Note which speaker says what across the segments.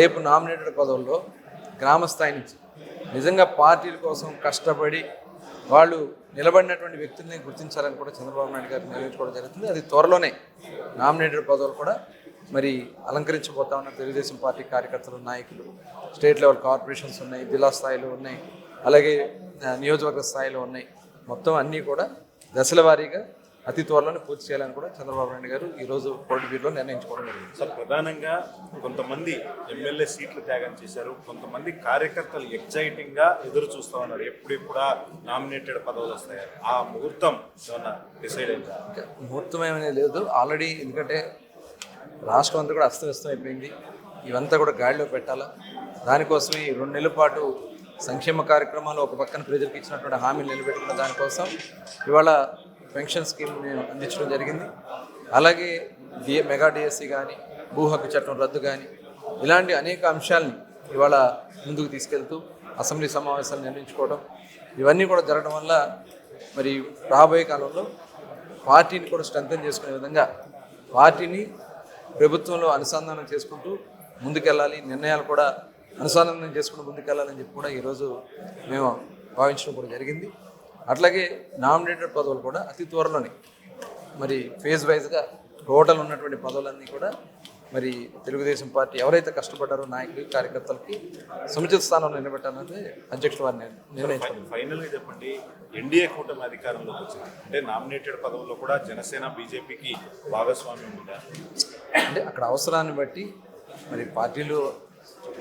Speaker 1: రేపు నామినేటెడ్ పదవుల్లో గ్రామస్థాయి నుంచి నిజంగా పార్టీల కోసం కష్టపడి వాళ్ళు నిలబడినటువంటి వ్యక్తుల్ని గుర్తించాలని కూడా చంద్రబాబు నాయుడు గారు నిర్వహించుకోవడం జరుగుతుంది. అది త్వరలోనే నామినేటెడ్ పదవులు కూడా మరి అలంకరించబోతా ఉన్న తెలుగుదేశం పార్టీ కార్యకర్తలు నాయకులు స్టేట్ లెవెల్ కార్పొరేషన్స్ ఉన్నాయి జిల్లా స్థాయిలో ఉన్నాయి అలాగే నియోజకవర్గ స్థాయిలో ఉన్నాయి. మొత్తం అన్నీ కూడా దశల వారీగా అతి త్వరలోనే పూర్తి చేయాలని కూడా చంద్రబాబు నాయుడు గారు ఈరోజు కోటి బీర్లో నిర్ణయించుకోవడం జరిగింది.
Speaker 2: సార్ ప్రధానంగా కొంతమంది ఎమ్మెల్యే సీట్లు త్యాగం చేశారు. కొంతమంది కార్యకర్తలు ఎగ్జైటింగ్గా ఎదురు చూస్తా ఉన్నారు. ఎప్పుడెప్పుడా నామినేటెడ్ పదవులు వస్తాయి? ఆ ముహూర్తం ఏమన్నా డిసైడ్ అయిందా?
Speaker 1: ముహూర్తం ఏమీ లేదు. ఆల్రెడీ ఎందుకంటే రాష్ట్రం అంతా కూడా అస్తవ్యస్తం అయిపోయింది. ఇవంతా కూడా గాడిలో పెట్టాలా? దానికోసమే ఈ రెండు నెలల పాటు సంక్షేమ కార్యక్రమాలు ఒక పక్కన ప్రజలకు ఇచ్చినటువంటి హామీలు నిలబెట్టుకున్న దానికోసం ఇవాళ పెన్షన్ స్కీమ్ అందించడం జరిగింది. అలాగే డిఏ మెగా డిఎస్సి కానీ భూ హక్కు చట్టం రద్దు కానీ ఇలాంటి అనేక అంశాలని ఇవాళ ముందుకు తీసుకెళ్తూ అసెంబ్లీ సమావేశాలు నిర్వహించుకోవడం ఇవన్నీ కూడా జరగడం వల్ల మరి రాబోయే కాలంలో పార్టీని కూడా స్ట్రెంగ్తన్ చేసుకునే విధంగా పార్టీని ప్రభుత్వంలో అనుసంధానం చేసుకుంటూ ముందుకెళ్ళాలి నిర్ణయాలు కూడా అనుసంధానం చేసుకుంటూ ముందుకెళ్ళాలని చెప్పి కూడా ఈరోజు మేము భావించడం కూడా జరిగింది. అట్లాగే నామినేటెడ్ పదవులు కూడా అతి త్వరలోనే మరి ఫేజ్ వైజ్గా టోటల్ ఉన్నటువంటి పదవులన్నీ కూడా మరి తెలుగుదేశం పార్టీ ఎవరైతే కష్టపడ్డారో నాయకులు కార్యకర్తలకి సముచిత స్థానంలో నిలబెట్టాలనేది అధ్యక్షుడు వారిని నిర్ణయించుకున్నారు
Speaker 2: ఫైనల్గా చెప్పండి ఎన్డీఏ కూటమి అధికారంలోకి వచ్చింది. అంటే నామినేటెడ్ పదవుల్లో కూడా జనసేన బీజేపీకి భాగస్వామ్యం ఉందా?
Speaker 1: అంటే అక్కడ అవసరాన్ని బట్టి మరి పార్టీలు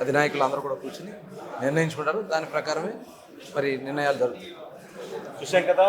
Speaker 1: అధినాయకులు అందరూ కూడా కూర్చుని నిర్ణయించుకుంటారు. దాని ప్రకారమే మరి నిర్ణయాలు జరుగుతాయి.
Speaker 2: చూశాం కదా?